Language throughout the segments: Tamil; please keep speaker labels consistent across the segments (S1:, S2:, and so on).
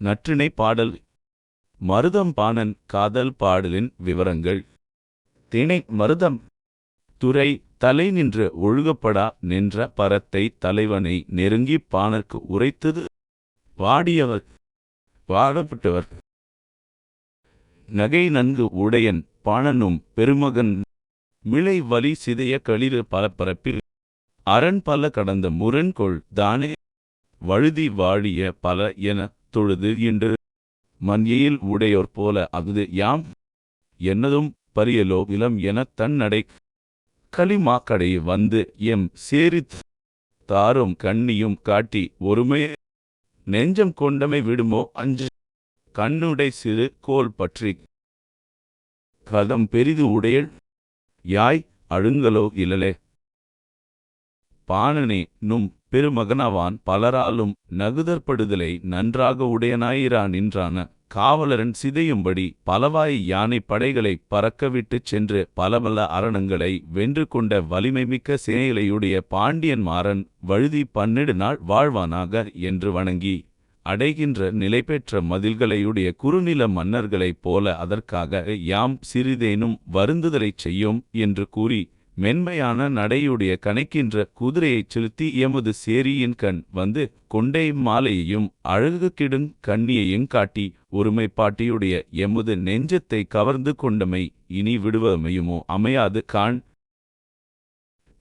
S1: நற்றிணை பாடல். மருதம் பாணன் காதல் பாடலின் விவரங்கள். திணை மருதம். துறை தலை நின்று ஒழுகப்படா நின்ற பரத்தை தலைவனை நெருங்கிப் பாணர்க்கு உரைத்தது. வாடியவர். பாடப்பட்டவர் நகை நன்கு உடையன் பாணனும் பெருமகன். மிளை வலி சிதைய களிறு பலப்பரப்பில் அரண் பல கடந்த முரண்கொள் தானே. வழுதி வாழிய பல என தொழுது என்று மன்யையில் உடையோர் போல அஃது யாம் என்னதும் பரியலோ இளம் எனத் தன்னடை களிமாக்கடை வந்து எம் சேரித் தாரும் கண்ணியும் காட்டி ஒருமே நெஞ்சம் கொண்டமை விடுமோ அஞ்சு கண்ணுடை சிறு கோல் பற்றி கதம் பெரிது உடையள் யாய் அழுங்கலோ இலலே பாணனே நும் பெருமகனாவான் பலராலும் நகுதற்படுதலை நன்றாக உடையனாயிரா நின்றான காவலரன் சிதையும்படி பலவாய் யானை படைகளை பறக்கவிட்டுச் சென்று பலபல அரணங்களை வென்று கொண்ட வலிமைமிக்க சேனைகளையுடைய பாண்டியன் மாறன் வழுதி பன்னெடு நாள் வாழ்வானாக என்று வணங்கி அடைகின்ற நிலைபெற்ற மதில்களையுடைய குறுநில மன்னர்களைப் போல அதற்காக யாம் சிறிதேனும் வருந்துதலைச் செய்யும் என்று கூறி மென்மையான நடையுடைய கணைக்கின்ற குதிரையைச் செலுத்தி எமது சேரியின் கண் வந்து கொண்டை மாலையையும் அழகு கிடுங் கண்ணியையும் காட்டி ஒருமைப்பாட்டியுடைய எமது நெஞ்சத்தை கவர்ந்து கொண்டமை இனி விடுவமையுமோ? அமையாது. காண்.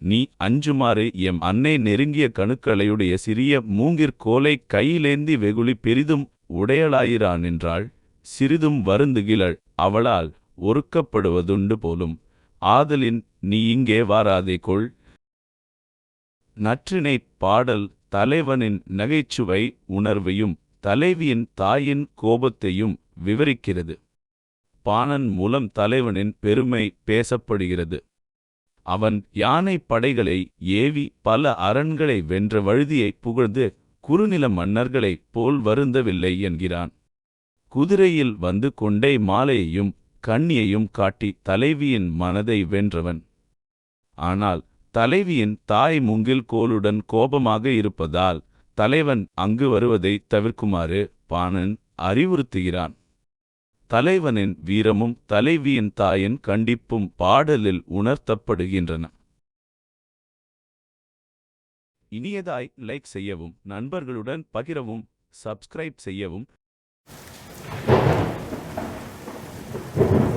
S1: நீ அஞ்சுமாறு எம் அன்னை நெருங்கிய கணுக்களையுடைய சிறிய மூங்கிற் கையிலேந்தி வெகுளி பெரிதும் உடையளாயிரா நின்றாள் சிறிதும் வருந்துகிழள். அவளால் ஒருக்கப்படுவதுண்டு போலும் ஆதலின் நீ இங்கே வாராதே கொள். நற்றினை பாடல் தலைவனின் நகைச்சுவை உணர்வையும் தலைவியின் தாயின் கோபத்தையும் விவரிக்கிறது. பாணன் மூலம் தலைவனின் பெருமை பேசப்படுகிறது. அவன் யானை படைகளை ஏவி பல அரண்களை வென்ற வழுதியை புகழ்ந்து குறுநில மன்னர்களைப் போல் வருந்தவில்லை என்கிறான். குதிரையில் வந்து கொண்டே மாலையையும் கண்ணியையும் காட்டி தலைவியின் மனதை வென்றவன். ஆனால் தலைவியின் தாய் முங்கில் கோலுடன் கோபமாக இருப்பதால் தலைவன் அங்கு வருவதை தவிர்க்குமாறு பாணன் அறிவுறுத்துகிறான். தலைவனின் வீரமும் தலைவியின் தாயின் கண்டிப்பும் பாடலில் உணர்த்தப்படுகின்றன. இனியதாய் லைக் செய்யவும் நண்பர்களுடன் பகிரவும் சப்ஸ்கிரைப் செய்யவும் Thank you.